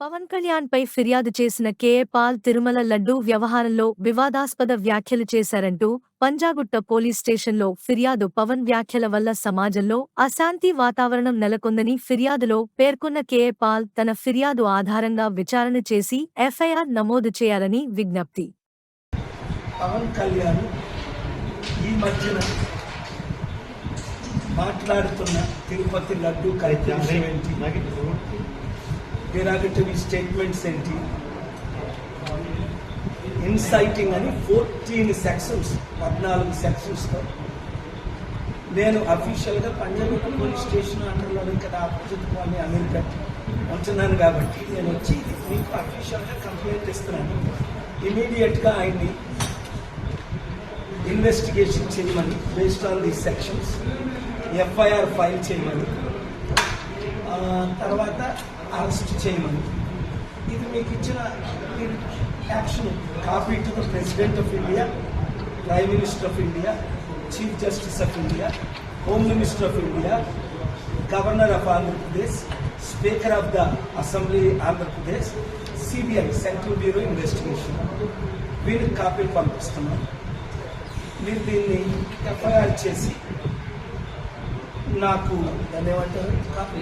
పవన్ కళ్యాణ్ పై ఫిర్యాదు చేసిన KA Paul Tirumala laddu వ్యవహారంలో వివాదాస్పద వ్యాఖ్యలు చేశారంటూ పంజాగుట్ట పోలీస్ స్టేషన్లో ఫిర్యాదు పవన్ వ్యాఖ్యల వల్ల సమాజంలో అశాంతి వాతావరణం నెలకొందని ఫిర్యాదులో పేర్కొన్న కేఏ పాల్ తన ఫిర్యాదు ఆధారంగా విచారణ చేసి ఎఫ్ఐఆర్ నమోదు చేయాలని విజ్ఞప్తి. పవన్ కళ్యాణ్ ఈ మధ్యన మాట్లాడుతున్న తిరుపతి లడ్డు డెరాగటరీ స్టేట్మెంట్స్ ఏంటి ఇన్సైటింగ్ అని ఫోర్టీన్ సెక్షన్స్ పద్నాలుగు సెక్షన్స్తో నేను అఫీషియల్గా పంజాబ్ పోలీస్ స్టేషన్ అండర్లోనే కదా ఆపోజిట్ కాలనీ అమెరికా ఉంటున్నాను కాబట్టి నేను వచ్చి మీకు అఫీషియల్గా కంప్లైంట్ ఇస్తున్నాను. ఇమీడియట్గా ఆయన్ని ఇన్వెస్టిగేషన్ చేయమని based on the sections FIR file చేయమని. తర్వాత అరెస్ట్ చేయమని ఇది మీకు ఇచ్చిన action. Copy to the president of India prime minister of India chief justice of India home minister of India governor of Andhra Pradesh speaker of the assembly Andhra Pradesh CBI central bureau investigation. వీరికి కాపీలు పంపిస్తున్నాం మీరు దీన్ని FIR చేసి నాకు దాన్ని ఏమంటారు copy